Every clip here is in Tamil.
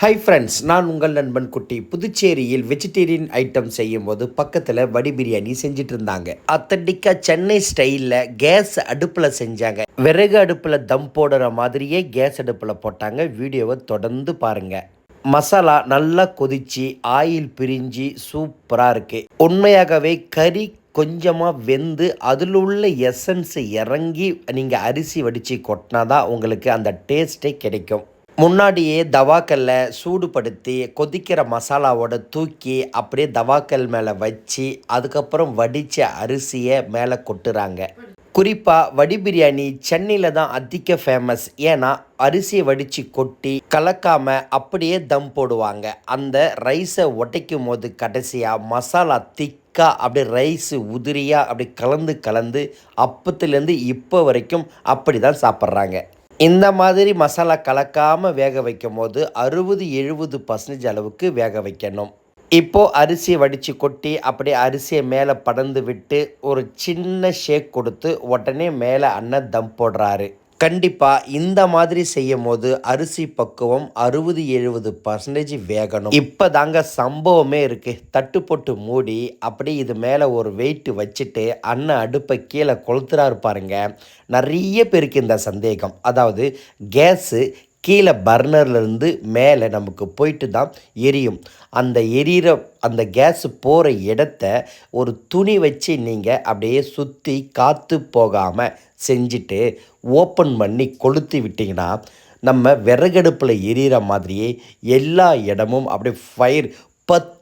ஹை ஃப்ரெண்ட்ஸ் நான் உங்கள் நண்பன் குட்டி. புதுச்சேரியில் வெஜிடேரியன் ஐட்டம் செய்யும்போது பக்கத்தில் வடி பிரியாணி செஞ்சுட்டு இருந்தாங்க அத்தன்டிக்காக சென்னை ஸ்டைலில் கேஸ் அடுப்பில் செஞ்சாங்க. விறகு அடுப்பில் தம் போடுற மாதிரியே கேஸ் அடுப்பில் போட்டாங்க. வீடியோவை தொடர்ந்து பாருங்கள் மசாலா நல்லா கொதிச்சு ஆயில் பிரிஞ்சு சூப்பராக இருக்குது உண்மையாகவே கறி கொஞ்சமாக வெந்து அதில் உள்ள எசன்ஸ் இறங்கி நீங்கள் அரிசி வடித்து கொட்டினா தான் உங்களுக்கு அந்த டேஸ்ட்டே கிடைக்கும். முன்னாடியே தவாக்கல்ல சூடுபடுத்தி கொதிக்கிற மசாலாவோட தூக்கி அப்படியே தவாக்கல் மேலே வச்சு அதுக்கப்புறம் வடித்த அரிசியை மேலே கொட்டுறாங்க. குறிப்பாக வடி பிரியாணி சென்னையில் தான் அதிக ஃபேமஸ் ஏன்னா அரிசியை வடித்து கொட்டி கலக்காமல் அப்படியே தம் போடுவாங்க. அந்த ரைஸை உடைக்கும் போது கடைசியாக மசாலா திக்காக அப்படியே ரைஸு உதிரியாக அப்படி கலந்து கலந்து அப்பத்துலேருந்து இப்போ வரைக்கும் அப்படி தான் சாப்பிட்றாங்க. இந்த மாதிரி மசாலா கலக்காமல் வேக வைக்கும் போது அறுபது எழுபது பர்சன்டேஜ் அளவுக்கு வேக வைக்கணும். இப்போது அரிசியை வடித்து கொட்டி அப்படியே அரிசியை மேலே படர்ந்து விட்டு ஒரு சின்ன ஷேக் கொடுத்து உடனே மேலே அண்ணன் தம் போடுறாரு. கண்டிப்பாக இந்த மாதிரி செய்யும் போது அரிசி பக்குவம் அறுபது எழுபது பர்சன்டேஜ் வேகணும். இப்போ தாங்க சம்பவமே இருக்குது தட்டு போட்டு மூடி அப்படியே இது மேலே ஒரு வெயிட் வச்சுட்டு அண்ணன் அடுப்பை கீழே கொளுத்துறாரு பாருங்க. நிறைய பேருக்கு இந்த சந்தேகம். அதாவது கேஸு கீழே பர்னர்லேருந்து மேலே நமக்கு போயிட்டு தான் எரியும். அந்த எரியிற அந்த கேஸ் போகிற இடத்த ஒரு துணி வச்சு நீங்கள் அப்படியே சுற்றி காற்று போகாமல் செஞ்சுட்டு ஓப்பன் பண்ணி கொளுத்தி விட்டிங்கன்னா நம்ம விறகடுப்பில் எரியிற மாதிரியே எல்லா இடமும் அப்படியே ஃபயர்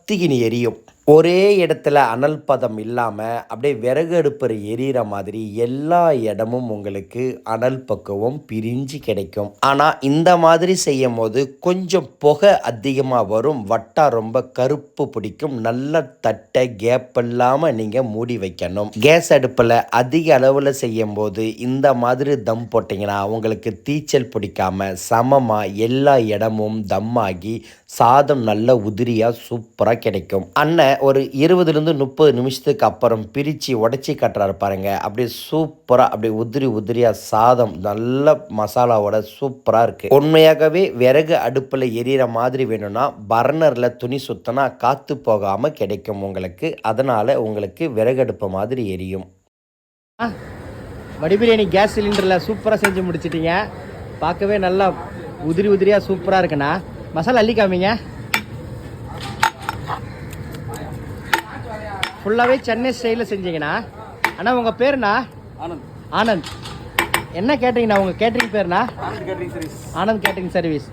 பத்திக்கின்னு எரியும். ஒரே இடத்துல அனல் பதம் இல்லாமல் அப்படியே விறகு அடுப்பில் எரியிற மாதிரி எல்லா இடமும் உங்களுக்கு அனல் பக்குவம் பிரிஞ்சு கிடைக்கும். ஆனால் இந்த மாதிரி செய்யும் போது கொஞ்சம் புகை அதிகமாக வரும். வட்டா ரொம்ப கருப்பு பிடிக்கும். நல்ல தட்டை கேப் இல்லாமல் நீங்கள் மூடி வைக்கணும். கேஸ் அடுப்பில் அதிக அளவில் செய்யும் போது இந்த மாதிரி தம் போட்டிங்கன்னா உங்களுக்கு தீச்சல் பிடிக்காம சமமாக எல்லா இடமும் தம்மாகி சாதம் நல்ல உதிரியாக சூப்பராக கிடைக்கும். அண்ணன் ஒரு இருபதுலேருந்து முப்பது நிமிஷத்துக்கு அப்புறம் பிரித்து உடச்சி கட்டுறாரு பாருங்கள் அப்படியே சூப்பராக அப்படியே உதிரி உதிரியாக சாதம் நல்ல மசாலாவோட சூப்பராக இருக்குது உண்மையாகவே விறகு அடுப்பில் எரியிற மாதிரி வேணும்னா பர்னரில் துணி சுத்தினா காற்று போகாமல் கிடைக்கும் உங்களுக்கு. அதனால் உங்களுக்கு விறகு அடுப்பு மாதிரி எரியும். வடி பிரியாணி கேஸ் சிலிண்டரில் சூப்பராக செஞ்சு முடிச்சிட்டீங்க. பார்க்கவே நல்லா உதிரி உதிரியாக சூப்பராக இருக்குண்ணா. மசாலா அள்ளி காமிங்க. ஃபுல்லாகவே சென்னை ஸ்டைலில் செஞ்சீங்கண்ணா. அண்ணா உங்கள் பேருண்ணா? ஆனந்த். ஆனந்த். என்ன கேட்டீங்கண்ணா உங்கள் catering பேருண்ணா? Anand catering service Anand catering service